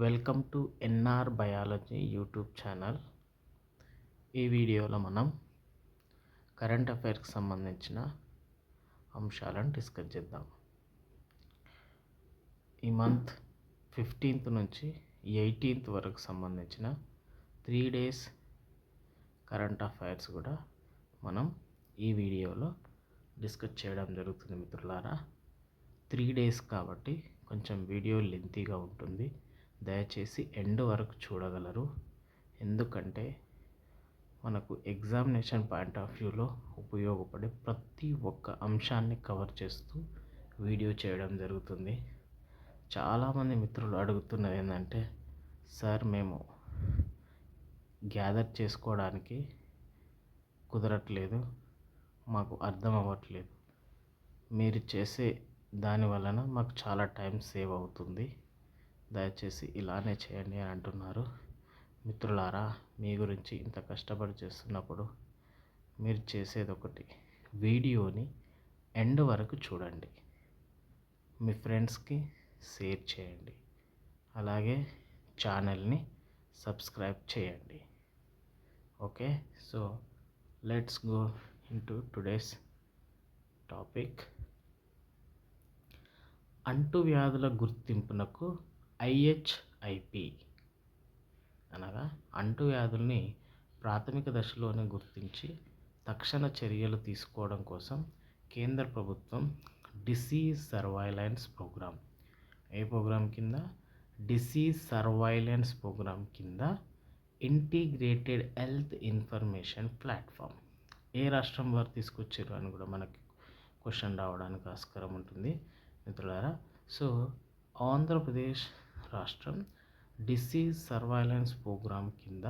Welcome to NR biology YouTube channel. ఈ వీడియోలో మనం కరెంట్ అఫైర్స్కి సంబంధించిన అంశాలను డిస్కస్ చేద్దాం. ఈ మంత్ ఫిఫ్టీన్త్ నుంచి ఎయిటీన్త్ వరకు సంబంధించిన త్రీ డేస్ కరెంట్ అఫైర్స్ కూడా మనం ఈ వీడియోలో డిస్కస్ చేయడం జరుగుతుంది మిత్రులారా. త్రీ డేస్ కాబట్టి కొంచెం వీడియో లెంతీగా ఉంటుంది. దయచేసి ఎండ్ వరకు చూడగలరు. ఎందుకంటే మనకు ఎగ్జామినేషన్ పాయింట్ ఆఫ్ వ్యూలో ఉపయోగపడే ప్రతి ఒక్క అంశాన్ని కవర్ చేస్తూ వీడియో చేయడం జరుగుతుంది. చాలామంది మిత్రులు అడుగుతున్నది ఏంటంటే సార్ మేము గ్యాదర్ చేసుకోవడానికి కుదరట్లేదు మాకు అర్థం అవ్వట్లేదు. మీరు చేసే దాని వలన మాకు చాలా టైం సేవ్ అవుతుంది. దయచేసి ఇలానే చేయండి అని అంటున్నారు. మిత్రులారా మీ గురించి ఇంత కష్టపడి చేస్తున్నప్పుడు మీరు చేసేది ఒకటి వీడియోని ఎండ్ వరకు చూడండి. మీ ఫ్రెండ్స్కి షేర్ చేయండి. అలాగే ఛానల్ని సబ్స్క్రైబ్ చేయండి. Okay? So let's go into today's topic. అంటువ్యాధుల గుర్తింపునకు ఐహెచ్ఐపి అనగా అంటువ్యాధుల్ని ప్రాథమిక దశలోనే గుర్తించి తక్షణ చర్యలు తీసుకోవడం కోసం కేంద్ర ప్రభుత్వం డిసీజ్ సర్వైలెన్స్ ప్రోగ్రామ్ ఏ ప్రోగ్రాం కింద? డిసీజ్ సర్వైలెన్స్ ప్రోగ్రామ్ కింద ఇంటిగ్రేటెడ్ హెల్త్ ఇన్ఫర్మేషన్ ప్లాట్ఫామ్ ఏ రాష్ట్రం వారు తీసుకొచ్చారు అని కూడా మనకి క్వశ్చన్ రావడానికి ఆస్కారం ఉంటుంది మిత్రులారా. సో ఆంధ్రప్రదేశ్ రాష్ట్రం డిసీజ్ సర్వైలెన్స్ ప్రోగ్రామ్ కింద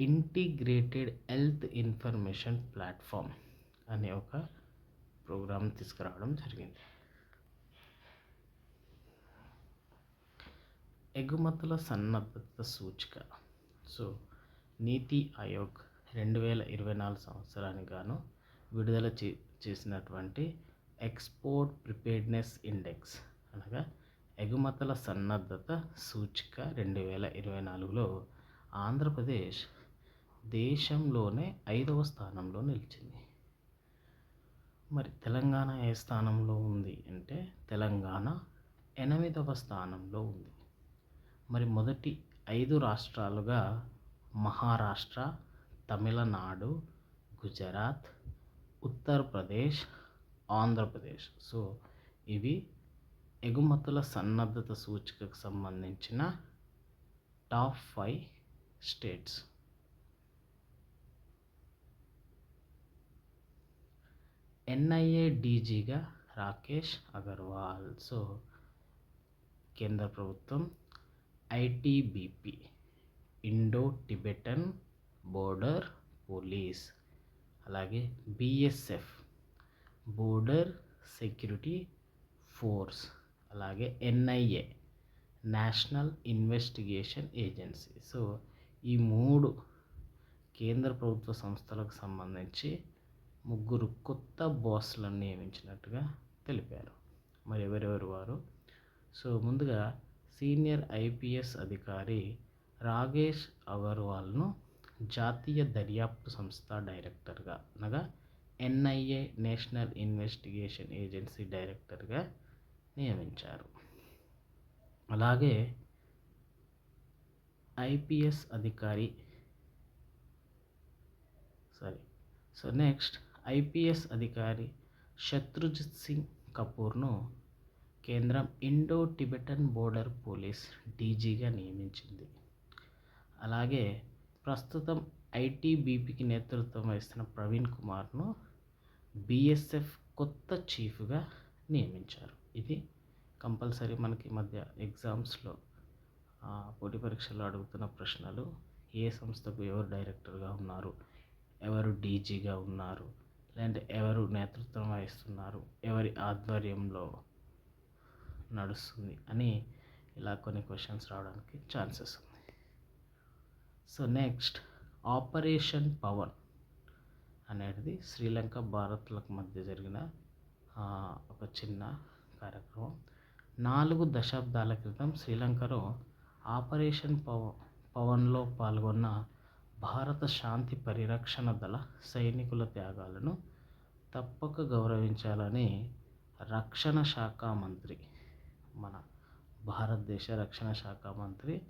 ఇంటిగ్రేటెడ్ హెల్త్ ఇన్ఫర్మేషన్ ప్లాట్ఫామ్ అనే ఒక ప్రోగ్రామ్ తీసుకురావడం జరిగింది. ఎగుమతుల సన్నద్ధత సూచిక. సో నీతి ఆయోగ్ రెండు వేల ఇరవై నాలుగు సంవత్సరానికి గాను విడుదల చే చేసినటువంటి ఎక్స్పోర్ట్ ప్రిపేర్డ్నెస్ ఇండెక్స్ అనగా ఎగుమతుల సన్నద్ధత సూచిక రెండు వేల ఇరవై నాలుగులో ఆంధ్రప్రదేశ్ దేశంలోనే ఐదవ స్థానంలో నిలిచింది. మరి తెలంగాణ ఏ స్థానంలో ఉంది అంటే తెలంగాణ ఎనిమిదవ స్థానంలో ఉంది. మరి మొదటి ఐదు రాష్ట్రాలుగా మహారాష్ట్ర తమిళనాడు గుజరాత్ ఉత్తరప్రదేశ్ ఆంధ్రప్రదేశ్. సో ఇవి ఎగుమతుల సన్నద్ధత సూచికకు సంబంధించిన టాప్ ఫైవ్ స్టేట్స్. ఎన్ఐఏ డీజీగా రాకేష్ అగర్వాల్. సో కేంద్ర ప్రభుత్వం ITBP Indo Tibetan border police అలాగే బిఎస్ఎఫ్ బోర్డర్ సెక్యూరిటీ ఫోర్స్. అలాగే NIA national investigation agency so ఈ మూడు కేంద్ర ప్రభుత్వ సంస్థలకు సంబంధించి ముగ్గురు కొత్త బాస్లను నియమించినట్టుగా తెలిపారు. మరి ఎవరెవరు వారు? సో ముందుగా సీనియర్ ఐపీఎస్ అధికారి రాగేష్ అగర్వాల్ను జాతీయ దర్యాప్తు సంస్థ డైరెక్టర్గా అనగా ఎన్ఐఏ నేషనల్ ఇన్వెస్టిగేషన్ ఏజెన్సీ డైరెక్టర్గా నియమించారు. అలాగే ఐపీఎస్ అధికారి సారీ. సో నెక్స్ట్ ఐపీఎస్ అధికారి శత్రుజిత్ సింగ్ కపూర్ను కేంద్రం ఇండో టిబెటన్ బోర్డర్ పోలీస్ డీజీగా నియమించింది. అలాగే ప్రస్తుతం ఐటీబీపీకి నేతృత్వం వహిస్తున్న ప్రవీణ్ కుమార్ను బీఎస్ఎఫ్ కొత్త చీఫ్గా నియమించారు. ఇది కంపల్సరీ మనకి మధ్య ఎగ్జామ్స్లో పోటీ పరీక్షల్లో అడుగుతున్న ప్రశ్నలు ఏ సంస్థకు ఎవరు డైరెక్టర్గా ఉన్నారు ఎవరు డీజీగా ఉన్నారు లేదంటే ఎవరు నేతృత్వం వహిస్తున్నారు ఎవరి ఆధ్వర్యంలో నడుస్తుంది అని ఇలా కొన్ని క్వశ్చన్స్ రావడానికి ఛాన్సెస్ ఉంది సో నెక్స్ట్ ఆపరేషన్ పవన్ అనేది శ్రీలంక భారత్లకు మధ్య జరిగిన ఒక చిన్న కార్యక్రమం. నాలుగు దశాబ్దాల క్రితం శ్రీలంకలో ఆపరేషన్ పవ పవన్లో పాల్గొన్న భారత శాంతి పరిరక్షణ దళ సైనికుల త్యాగాలను తప్పక గౌరవించాలని రక్షణ శాఖ మంత్రి మన భారతదేశ రక్షణ శాఖ మంత్రి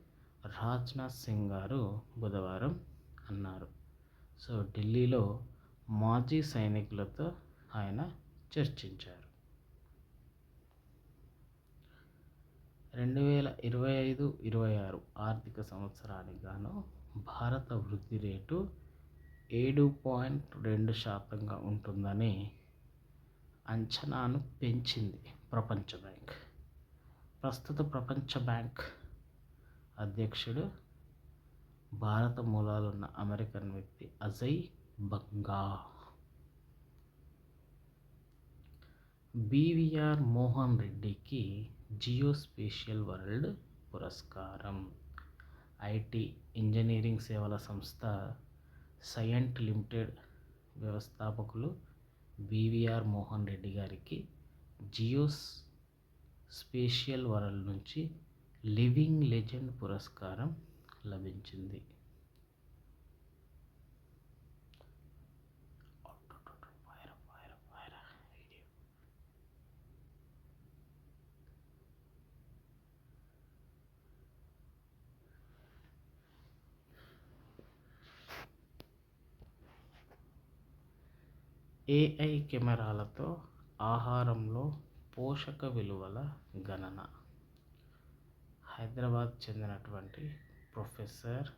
రాజ్నాథ్ సింగ్ గారు బుధవారం అన్నారు. సో ఢిల్లీలో మాజీ సైనికులతో ఆయన చర్చించారు. రెండు వేల ఇరవై ఐదు ఇరవై ఆరు ఆర్థిక సంవత్సరానికి గాను భారత వృద్ధి రేటు ఏడు పాయింట్ రెండు శాతంగా ఉంటుందని అంచనాను పెంచింది ప్రపంచ బ్యాంక్. ప్రస్తుత ప్రపంచ బ్యాంక్ అధ్యక్షుడు భారత మూలాలున్న అమెరికన్ వ్యక్తి అజయ్ బంగా. బీవీఆర్ మోహన్ రెడ్డికి జియో స్పేషియల్ వరల్డ్ పురస్కారం. ఐటీ ఇంజనీరింగ్ సేవల సంస్థ సయంట్ లిమిటెడ్ వ్యవస్థాపకులు బీవీఆర్ మోహన్ రెడ్డి గారికి జియోస్ స్పేషియల్ వరల్డ్ నుంచి లివింగ్ లెజెండ్ పురస్కారం లభించింది. ఏఐ కెమెరాలతో ఆహారంలో పోషక విలువల గణన. హైదరాబాద్ చెందినటువంటి ప్రొఫెసర్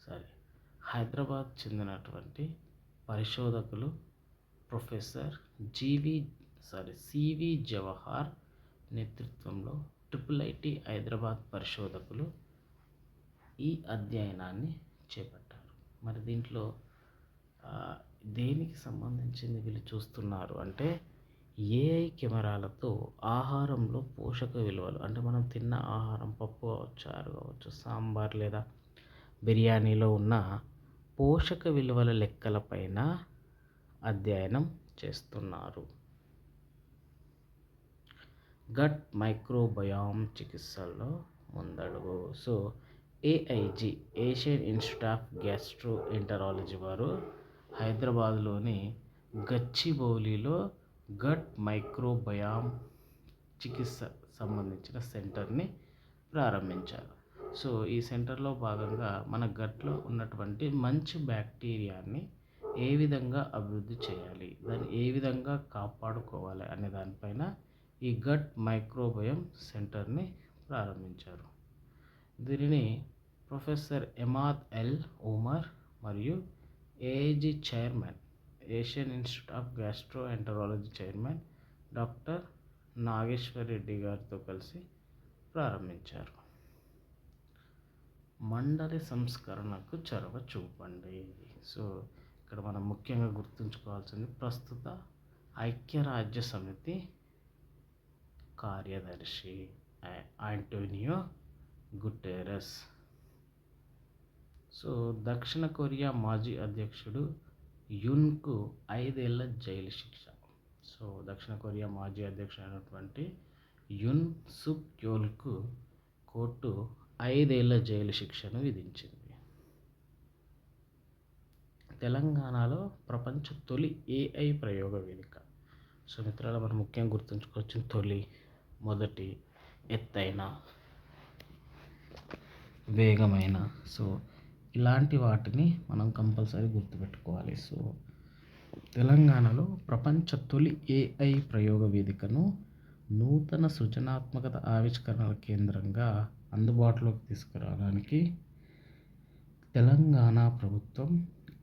సారీ హైదరాబాద్ చెందినటువంటి పరిశోధకులు professor GV sorry CV Jawahar నేతృత్వంలో ట్రిపుల్ ఐటి హైదరాబాద్ పరిశోధకులు ఈ అధ్యయనాన్ని చేపట్టారు మరి దీంట్లో దేనికి సంబంధించింది వీళ్ళు చూస్తున్నారు అంటే ఏఐ కెమెరాలతో ఆహారంలో పోషక విలువలు అంటే మనం తిన్న ఆహారం పప్పు కావచ్చు చారు కావచ్చు సాంబార్ లేదా బిర్యానీలో ఉన్న పోషక విలువల లెక్కలపైన అధ్యయనం చేస్తున్నారు. గట్ మైక్రోబయామ్ చికిత్సల్లో ముందడుగు. So AIG Asian institute of gastroenterology వారు హైదరాబాద్లోని గచ్చిబౌలిలో గట్ మైక్రోబయామ్ చికిత్స సంబంధించిన సెంటర్ని ప్రారంభించారు. సో ఈ సెంటర్లో భాగంగా మన గట్లో ఉన్నటువంటి మంచి బ్యాక్టీరియాని ఏ విధంగా అభివృద్ధి చేయాలి దాన్ని ఏ విధంగా కాపాడుకోవాలి అనే దానిపైన ఈ గట్ మైక్రోబయం సెంటర్ని ప్రారంభించారు. దీనిని ప్రొఫెసర్ ఎమాద్ ఎల్ ఉమర్ మరియు AIG chairman Asian institute of gastroenterology chairman doctor Nageshwar Reddy గారితో కలిసి ప్రారంభించారు. మండలి సంస్కరణకు చొరవ చూపండి. సో ఇక్కడ మనం ముఖ్యంగా గుర్తుంచుకోవాల్సింది ప్రస్తుత ఐక్యరాజ్య సమితి కార్యదర్శి ఆంటోనియో గుటేరస్. సో దక్షిణ కొరియా మాజీ అధ్యక్షుడు యున్కు ఐదేళ్ళ జైలు శిక్ష. సో దక్షిణ కొరియా మాజీ అధ్యక్షుడైనటువంటి యున్ సుక్ యోల్కు కోర్టు ఐదేళ్ళ జైలు శిక్షను విధించింది. తెలంగాణలో ప్రపంచ తొలి ఏఐ ప్రయోగ వేదిక. సో మిత్రులు మనం ముఖ్యంగా గుర్తుంచుకోవచ్చు తొలి మొదటి ఎత్తైన వేగమైన సో ఇలాంటి వాటిని మనం కంపల్సరీ గుర్తుపెట్టుకోవాలి. సో తెలంగాణలో ప్రపంచ తొలి ఏఐ ప్రయోగ వేదికను నూతన సృజనాత్మకత ఆవిష్కరణల కేంద్రంగా అందుబాటులోకి తీసుకురావడానికి తెలంగాణ ప్రభుత్వం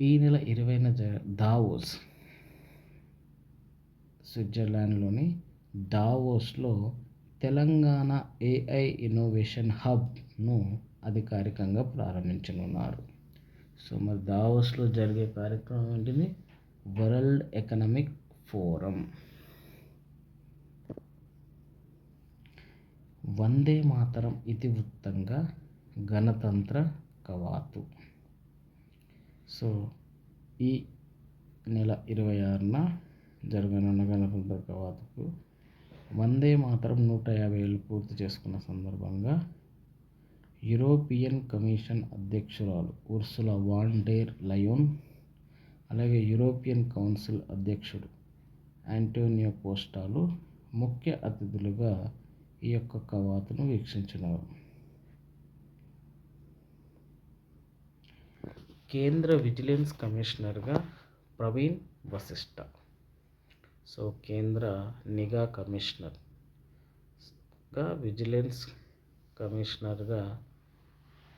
ఈ నెల ఇరవైన జ దావోస్ స్విట్జర్లాండ్లోని దావోస్లో తెలంగాణ ఏఐ ఇన్నోవేషన్ హబ్ను అధికారికంగా ప్రారంభించనున్నారు. సో మరి దావోస్లో జరిగే కార్యక్రమం ఏంటిది? World economic forum. Vande Mataram ఇతివృత్తంగా గణతంత్ర కవాతు. సో ఈ నెల ఇరవై ఆరున జరగనున్న గణతంత్ర కవాతుకు వందే మాతరం నూట యాభై ఏళ్ళు పూర్తి చేసుకున్న సందర్భంగా యూరోపియన్ కమిషన్ అధ్యక్షురాలు ఉర్సులా వాన్ డెర్ లయోన్ అలాగే యూరోపియన్ కౌన్సిల్ అధ్యక్షుడు యాంటోనియో కోస్టాలు ముఖ్య అతిథులుగా ఈ యొక్క కవాతును వీక్షించినారు. కేంద్ర విజిలెన్స్ కమిషనర్గా ప్రవీణ్ వశిష్ఠ సో కేంద్ర నిఘా కమిషనర్గా విజిలెన్స్ కమిషనర్గా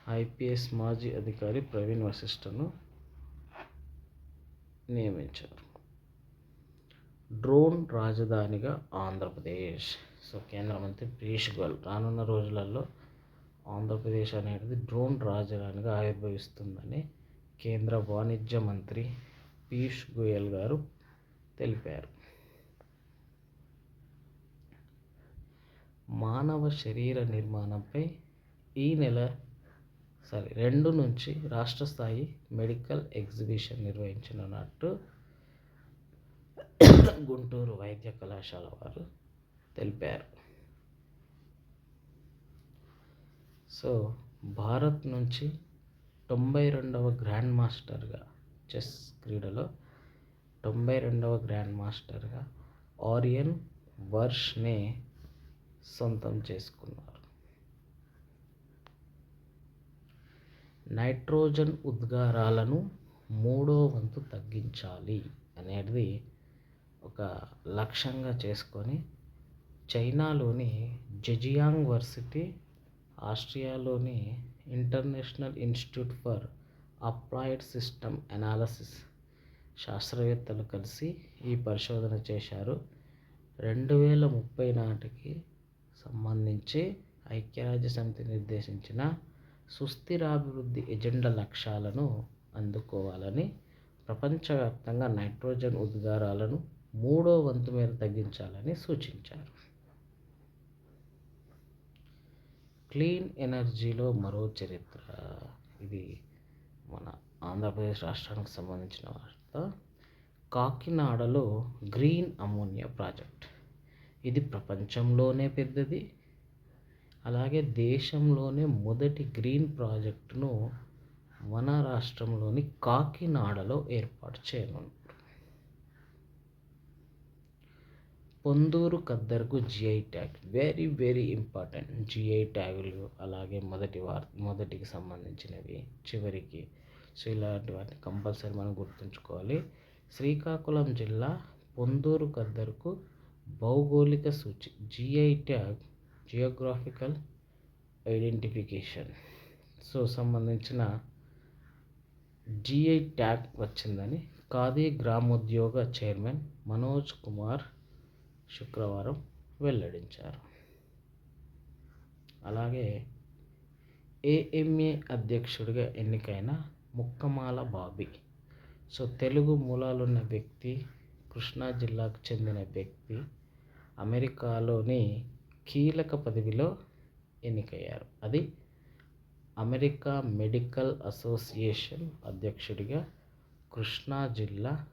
ఐపీఎస్ మాజీ అధికారి ప్రవీణ్ వశిష్ఠను నియమించారు. డ్రోన్ రాజధానిగా ఆంధ్రప్రదేశ్. సో కేంద్ర మంత్రి పీయూష్ గోయల్ రానున్న రోజులలో ఆంధ్రప్రదేశ్ అనేది డ్రోన్ రాజధానిగా ఆవిర్భవిస్తుందని కేంద్ర వాణిజ్య మంత్రి పీయూష్ గోయల్ గారు తెలిపారు. మానవ శరీర నిర్మాణంపై ఈ నెల సారీ రెండు నుంచి రాష్ట్ర స్థాయి మెడికల్ ఎగ్జిబిషన్ నిర్వహించినట్టు గుంటూరు వైద్య కళాశాల వారు తెలిపారు. సో భారత్ నుంచి తొంభై రెండవ గ్రాండ్ మాస్టర్గా చెస్ క్రీడలో తొంభై రెండవ గ్రాండ్ మాస్టర్గా ఆరియన్ వర్ష్నే సొంతం చేసుకున్నారు. నైట్రోజన్ ఉద్గారాలను మూడో వంతు తగ్గించాలి అనేది ఒక లక్ష్యంగా చేసుకొని చైనాలోని Zhejiang varsity ఆస్ట్రియాలోని international institute for applied system analysis శాస్త్రవేత్తలు కలిసి ఈ పరిశోధన చేశారు. రెండు వేల ముప్పై నాటికి సంబంధించి ఐక్యరాజ్య సమితి నిర్దేశించిన సుస్థిరాభివృద్ధి ఎజెండా లక్ష్యాలను అందుకోవాలని ప్రపంచవ్యాప్తంగా నైట్రోజన్ ఉద్గారాలను మూడో వంతు మేర తగ్గించాలని సూచించారు. క్లీన్ ఎనర్జీలో మరో చరిత్ర. ఇది మన ఆంధ్రప్రదేశ్ రాష్ట్రానికి సంబంధించిన వార్త. కాకినాడలో గ్రీన్ అమోనియా ప్రాజెక్ట్. ఇది ప్రపంచంలోనే పెద్దది. అలాగే దేశంలోనే మొదటి గ్రీన్ ప్రాజెక్టును మన రాష్ట్రంలోని కాకినాడలో ఏర్పాటు చేయనున్నారు Ponduru ఖద్దరుకు GI tag very very important. GI ట్యాగులు అలాగే మొదటి వార్ మొదటికి సంబంధించినవి చివరికి సో ఇలాంటి వాటిని కంపల్సరీ మనం గుర్తుంచుకోవాలి. శ్రీకాకుళం జిల్లా పొందూరు ఖద్దరుకు భౌగోళిక సూచి GI tag geographical identification so సంబంధించిన జిఐ ట్యాగ్ వచ్చిందని ఖాదీ గ్రామోద్యోగ చైర్మన్ మనోజ్ కుమార్ శుక్రవారం వెల్లడించారు. అలాగే ఏఎంఏ అధ్యక్షుడిగా ఎన్నికైన ముక్కమాల బాబీ. సో తెలుగు మూలాలున్న వ్యక్తి కృష్ణా జిల్లాకు చెందిన వ్యక్తి అమెరికాలోని కీలక పదవిలో ఎన్నికయ్యారు. అది అమెరికా మెడికల్ అసోసియేషన్ అధ్యక్షుడిగా కృష్ణా జిల్లా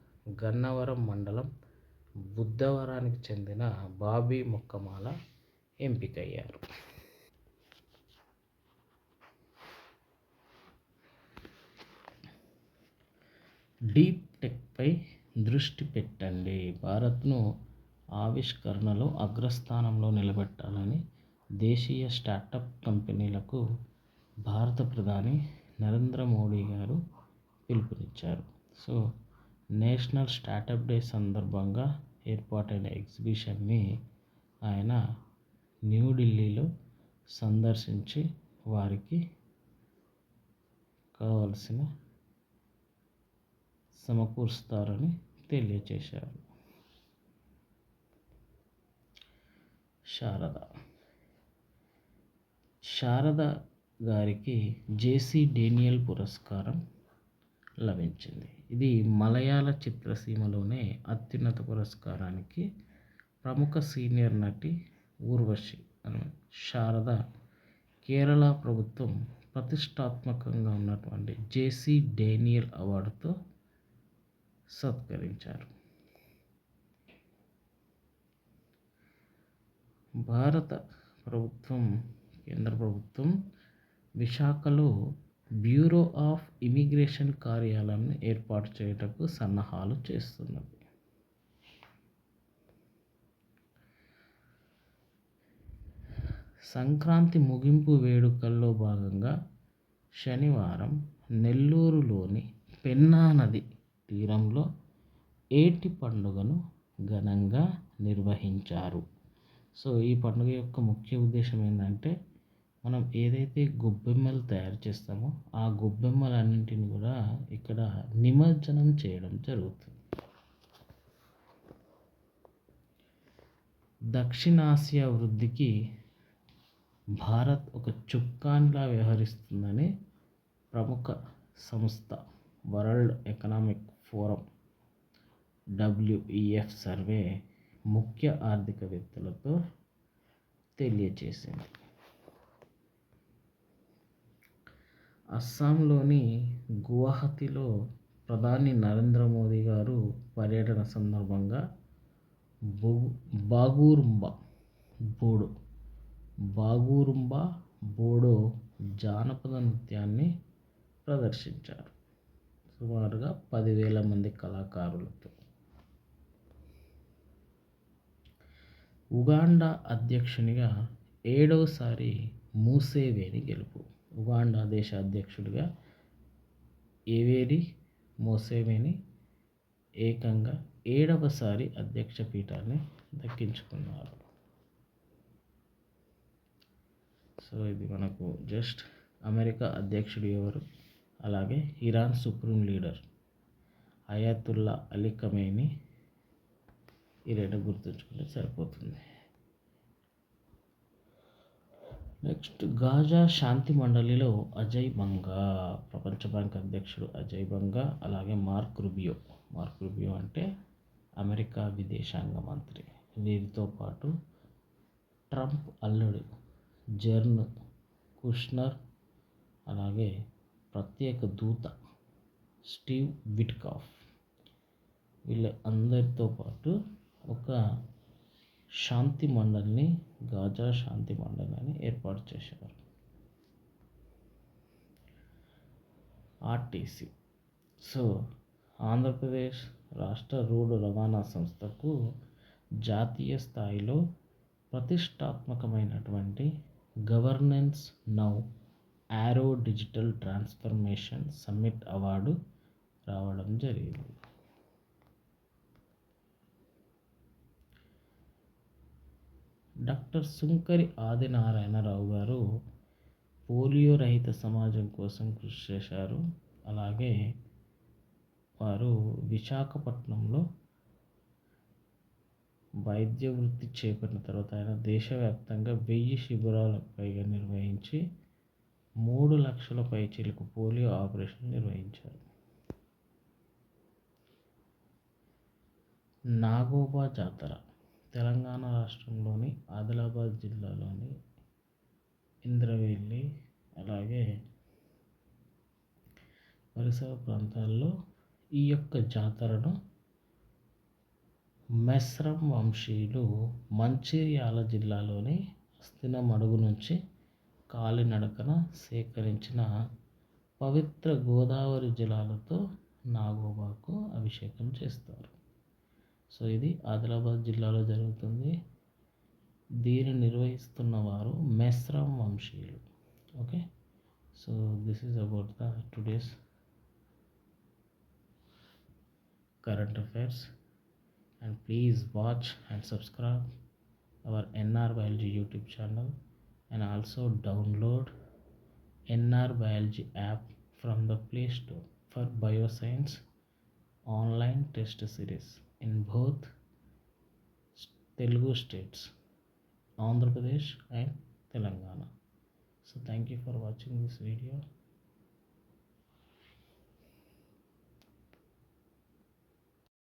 గన్నవరం మండలం బుద్ధవరానికి చెందిన బాబీ మొక్కమాల ఎంపికయ్యారు. డీప్ టెక్పై దృష్టి పెట్టండి. భారత్ను ఆవిష్కరణలో అగ్రస్థానంలో నిలబెట్టాలని దేశీయ స్టార్టప్ కంపెనీలకు భారత ప్రధాని నరేంద్ర మోడీ గారు పిలుపునిచ్చారు. సో నేషనల్ స్టార్టప్ డే సందర్భంగా ఏర్పాటైన ఎగ్జిబిషన్ని ఆయన న్యూఢిల్లీలో సందర్శించి వారికి కావలసిన సమకూరుస్తారని తెలియచేశారు శారద. శారద గారికి జేసీ డేనియల్ పురస్కారం లభించింది. ఇది మలయాళ చిత్రసీమలోనే అత్యున్నత పురస్కారానికి ప్రముఖ సీనియర్ నటి ఊర్వశి అని శారద కేరళ ప్రభుత్వం ప్రతిష్టాత్మకంగా ఉన్నటువంటి జేసీ డేనియల్ అవార్డుతో సత్కరించారు. భారత ప్రభుత్వం కేంద్ర ప్రభుత్వం విశాఖలో బ్యూరో ఆఫ్ ఇమిగ్రేషన్ కార్యాలయాన్ని ఏర్పాటు చేయుటకు సన్నాహాలు చేస్తున్నది. సంక్రాంతి ముగింపు వేడుకల్లో భాగంగా శనివారం నెల్లూరులోని పెన్నా నది తీరంలో ఏటి పండుగను ఘనంగా నిర్వహించారు. సో ఈ పండుగ యొక్క ముఖ్య ఉద్దేశం ఏంటంటే మనం ఏదైతే గొబ్బెమ్మలు తయారు చేస్తామో ఆ గొబ్బెమ్మలన్నింటిని కూడా ఇక్కడ నిమజ్జనం చేయడం జరుగుతుంది. దక్షిణాసియా వృద్ధికి భారత్ ఒక చుక్కానిలా వ్యవహరిస్తుందని ప్రముఖ సంస్థ world economic forum WEF survey ముఖ్య ఆర్థికవేత్తలతో తెలియజేసింది అస్సాంలోని గువాహతిలో ప్రధాని నరేంద్ర మోదీ గారు పర్యటన సందర్భంగా బో బాగూరుంబా బోడో బాగూరుంబా బోడో జానపద నృత్యాన్ని ప్రదర్శించారు. సుమారుగా పదివేల మంది కళాకారులతో ఉగాండా అధ్యక్షునిగా ఏడవసారి మూసేవేని గెలుపు. ఉగాండా దేశ అధ్యక్షుడిగా ఏవేరి మూసేవేని ఏకంగా ఏడవసారి అధ్యక్ష పీఠాన్ని దక్కించుకున్నారు. సో ఇది మనకు జస్ట్ అమెరికా అధ్యక్షుడు ఎవరు? అలాగే Iran supreme leader Ayatollah Ali Khamenei ఈ రెండు గుర్తుంచుకుంటే సరిపోతుంది. నెక్స్ట్ గాజా శాంతి మండలిలో అజయ్ బంగా ప్రపంచ బ్యాంక్ అధ్యక్షుడు అజయ్ బంగా అలాగే మార్క్ రుబియో. మార్క్ రుబియో అంటే అమెరికా విదేశాంగ మంత్రి. వీరితో పాటు ట్రంప్ అల్లుడు జర్న్ కుష్నర్ అలాగే ప్రత్యేక దూత స్టీవ్ విట్కాఫ్. వీళ్ళ అందరితో పాటు ఒక శాంతి మండలిని గాజా శాంతి మండలిని ఏర్పాటు చేశారు. ఆర్టీసీ. సో ఆంధ్రప్రదేశ్ రాష్ట్ర రోడ్డు రవాణా సంస్థకు జాతీయ స్థాయిలో ప్రతిష్టాత్మకమైనటువంటి గవర్నెన్స్ నౌ యారో డిజిటల్ ట్రాన్స్ఫర్మేషన్ సమ్మిట్ అవార్డు రావడం జరిగింది. డాక్టర్ సుంకరి ఆదినారాయణరావు గారు పోలియో రహిత సమాజం కోసం కృషి చేశారు. అలాగే వారు విశాఖపట్నంలో వైద్య వృత్తి చేపట్టిన తర్వాత ఆయన దేశవ్యాప్తంగా వెయ్యి శిబిరాలకు పైగా నిర్వహించి మూడు లక్షల పైచీలకు పోలియో ఆపరేషన్ నిర్వహించారు. నాగోబా జాతర తెలంగాణ రాష్ట్రంలోని ఆదిలాబాద్ జిల్లాలోని ఇంద్రవెల్లి అలాగే పరిసర ప్రాంతాల్లో ఈ యొక్క జాతరను మెస్రం వంశీయులు మంచిర్యాల జిల్లాలోని అస్థినమడుగు నుంచి కాలినడకన సేకరించిన పవిత్ర గోదావరి జలాలతో నాగోబాకు అభిషేకం చేస్తారు. సో ఇది ఆదిలాబాద్ జిల్లాలో జరుగుతుంది. దీన్ని నిర్వహిస్తున్న వారు Mesram వంశీయులు. Okay? So this is about the today's current affairs and please watch and subscribe our NR biology YouTube channel and also download NR biology app from the play store for bioscience online test series in both Telugu states Andhra Pradesh and Telangana so thank you for watching this video